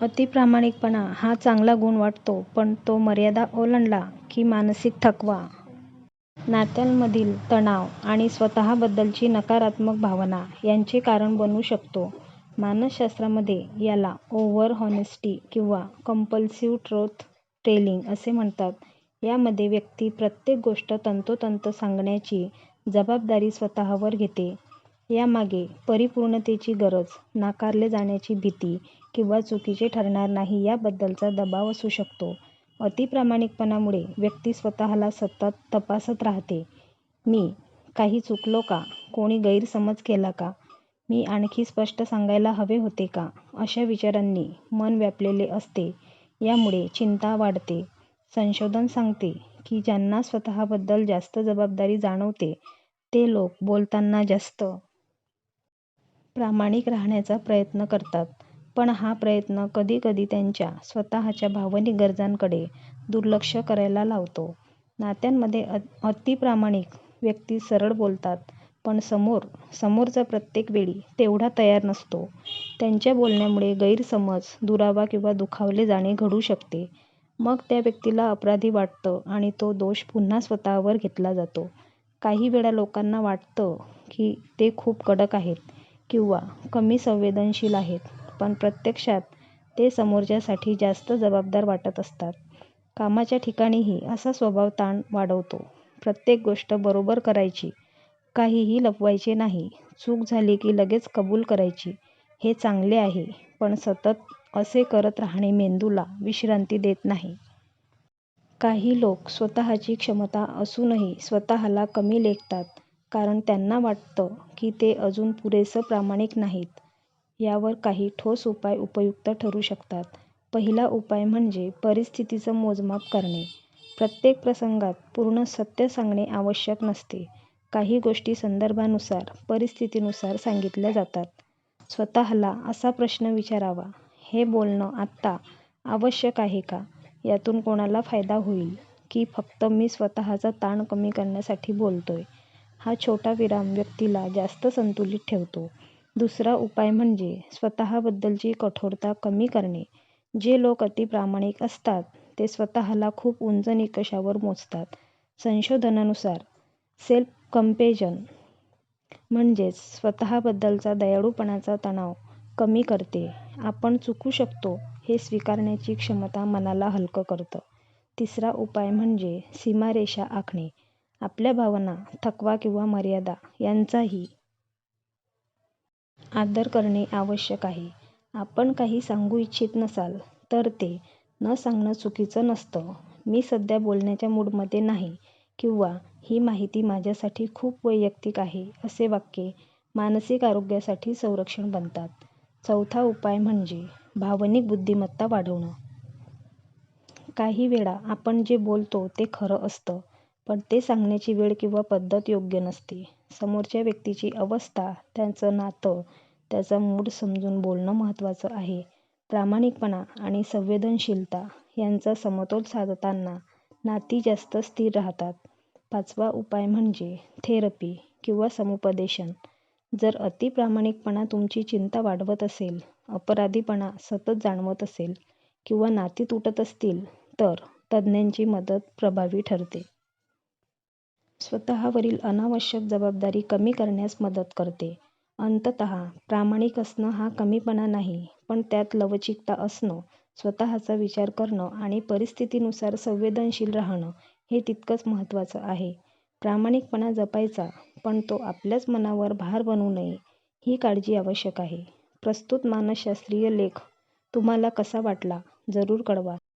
अतिप्रामाणिकपणा हा चांगला गुण वाटतो पण तो मर्यादा ओलांडला की मानसिक थकवा, नात्यांमधील तणाव आणि स्वतःबद्दलची नकारात्मक भावना यांचे कारण बनू शकतो. मानसशास्त्रामध्ये याला ओव्हर-हॉनेस्टी किंवा कंपल्सिव्ह ट्रुथ टेलिंग असे म्हणतात. यामध्ये व्यक्ती प्रत्येक गोष्ट तंतोतंत सांगण्याची जबाबदारी स्वतःवर घेते. यामागे परिपूर्णतेची गरज, नाकारले जाण्याची भीती किंवा चुकीचे ठरणार नाही याबद्दलचा दबाव असू शकतो. अतिप्रामाणिकपणामुळे व्यक्ती स्वतःला सतत तपासत राहते. मी काही चुकलो का? कोणी गैरसमज केला का? मी आणखी स्पष्ट सांगायला हवे होते का? अशा विचारांनी मन व्यापलेले असते. यामुळे चिंता वाढते. संशोधन सांगते की ज्यांना स्वतःबद्दल जास्त जबाबदारी जाणवते ते लोक बोलताना जास्त प्रामाणिक राहण्याचा प्रयत्न करतात. पण हा प्रयत्न कधीकधी त्यांच्या स्वतःच्या भावनिक गरजांकडे दुर्लक्ष करायला लावतो. नात्यांमध्ये अतिप्रामाणिक व्यक्ती सरळ बोलतात पण समोर समोरचा प्रत्येक वेळी तेवढा तयार नसतो. त्यांच्या बोलण्यामुळे गैरसमज, दुरावा किंवा दुखावले जाणे घडू शकते. मग त्या व्यक्तीला अपराधी वाटतं आणि तो दोष पुन्हा स्वतःवर घेतला जातो. काही वेळा लोकांना वाटतं की ते खूप कडक आहेत किंवा कमी संवेदनशील आहेत पण प्रत्यक्षात ते समोरच्यासाठी जास्त जबाबदार वाटत असतात. कामाच्या ठिकाणीही असा स्वभाव ताण वाढवतो. प्रत्येक गोष्ट बरोबर करायची, काहीही लपवायचे नाही, चूक झाली की लगेच कबूल करायची हे चांगले आहे पण सतत असे करत राहणे मेंदूला विश्रांती देत नाही. काही लोक स्वतःची क्षमता असूनही स्वतःला कमी लेखतात कारण त्यांना वाटतं की ते अजून पुरेसं प्रामाणिक नाहीत. यावर काही ठोस उपाय उपयुक्त ठरू शकतात. पहिला उपाय म्हणजे परिस्थितीचं मोजमाप करणे. प्रत्येक प्रसंगात पूर्ण सत्य सांगणे आवश्यक नसते. काही गोष्टी संदर्भानुसार, परिस्थितीनुसार सांगितल्या जातात. स्वतःला असा प्रश्न विचारावा, हे बोलणं आत्ता आवश्यक आहे का? यातून कोणाला फायदा होईल की फक्त मी स्वतःचा ताण कमी करण्यासाठी बोलतोय? हा छोटा विराम व्यक्तीला जास्त संतुलित ठेवतो. दुसरा उपाय म्हणजे स्वतःबद्दलची कठोरता कमी करणे. जे लोक अतिप्रामाणिक असतात ते स्वतःला खूप उंच निकषावर मोजतात. संशोधनानुसार सेल्फ कंपॅशन म्हणजेच स्वतःबद्दलचा दयाळूपणाचा तणाव कमी करते. आपण चुकू शकतो हे स्वीकारण्याची क्षमता मनाला हलकं करतं. तिसरा उपाय म्हणजे सीमारेषा आखणे. आपल्या भावना, थकवा किंवा मर्यादा यांचाही आदर करणे आवश्यक आहे. आपण काही सांगू इच्छित नसाल तर ते न सांगणं चुकीचं नसतं. मी सध्या बोलण्याच्या मूडमध्ये नाही किंवा ही माहिती माझ्यासाठी खूप वैयक्तिक आहे असे वाक्ये मानसिक आरोग्यासाठी संरक्षण बनतात. चौथा उपाय म्हणजे भावनिक बुद्धिमत्ता वाढवणं. काही वेळा आपण जे बोलतो ते खरं असतं पण ते सांगण्याची वेळ किंवा पद्धत योग्य नसते. समोरच्या व्यक्तीची अवस्था, त्यांचं नातं, त्याचा मूड समजून बोलणं महत्त्वाचं आहे. प्रामाणिकपणा आणि संवेदनशीलता यांचा समतोल साधताना नाती जास्त स्थिर राहतात. पाचवा उपाय म्हणजे थेरपी किंवा समुपदेशन. जर अतिप्रामाणिकपणा तुमची चिंता वाढवत असेल, अपराधीपणा सतत जाणवत असेल किंवा नाती तुटत असतील तर तज्ज्ञांची मदत प्रभावी ठरते. स्वतःवरील अनावश्यक जबाबदारी कमी करण्यास मदत करते. अंततः प्रामाणिक असणं हा कमीपणा नाही पण त्यात लवचिकता असणं, स्वतःचा विचार करणं आणि परिस्थितीनुसार संवेदनशील राहणं हे तितकंच महत्त्वाचं आहे. प्रामाणिकपणा जपायचा पण तो आपल्याच मनावर भार बनू नये ही काळजी आवश्यक आहे. प्रस्तुत मानसशास्त्रीय लेख तुम्हाला कसा वाटला जरूर कळवा.